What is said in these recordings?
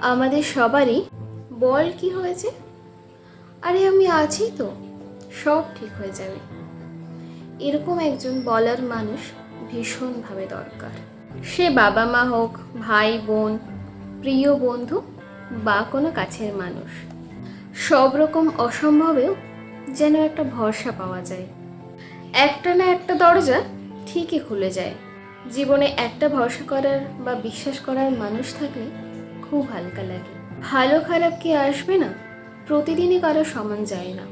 আমাদের সবারই। বল কি হয়েছে? আরে আমি আছি তো। সব ঠিক হয়ে যাবে। এরকম একজন বলার মানুষ ভীষণভাবে দরকার। সে বাবা মা হোক, ভাই, বোন, প্রিয় বন্ধু বা কোনো কাছের মানুষ। সব রকম অসম্ভবেও যেন একটা ভরসা পাওয়া যায়। একটা না একটা দরজা ঠিকই খুলে যায়। জীবনে একটা ভরসা করার বা বিশ্বাস করার মানুষ থাকলে খুব হালকা লাগে। ভালো খারাপ কি আসবে না? প্রতিদিনই কারও সমান যায় না,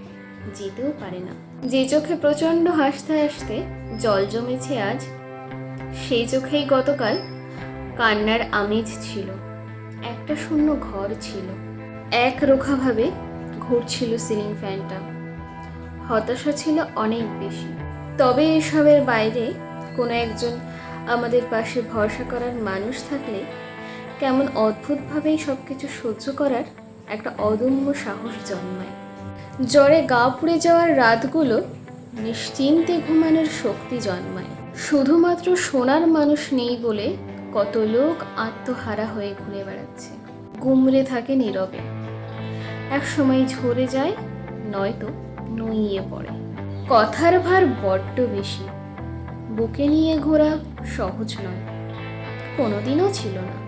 যেতেও পারে না। যে চোখে প্রচণ্ড হাসতে হাসতে জল জমেছে আজ, সেই চোখেই গতকাল কান্নার আমেজ ছিল। একটা শূন্য ঘর ছিল। এক রোখাভাবে ঘুরছিল সিলিং ফ্যানটা। হতাশা ছিল অনেক বেশি। তবে এসবের বাইরে কোনো একজন আমাদের পাশে ভরসা করার মানুষ থাকলে কেমন অদ্ভুতভাবেই সব কিছু সহ্য করার একটা অদম্য সাহস জন্মায়। জ্বরে গা পুড়ে যাওয়ার রাতগুলো নিশ্চিন্তে ঘুমানোর শক্তি জন্মায়। শুধুমাত্র সোনার মানুষ নেই বলে কত লোক আত্মহারা হয়ে ঘুরে বেড়াচ্ছে। গুমড়ে থাকে নীরবে। এক সময় ঝরে যায়, নয়তো নুইয়ে পড়ে। কথার ভার বড্ড বেশি। বুকে নিয়ে ঘোরা সহজ নয়। কোনোদিনও ছিল না।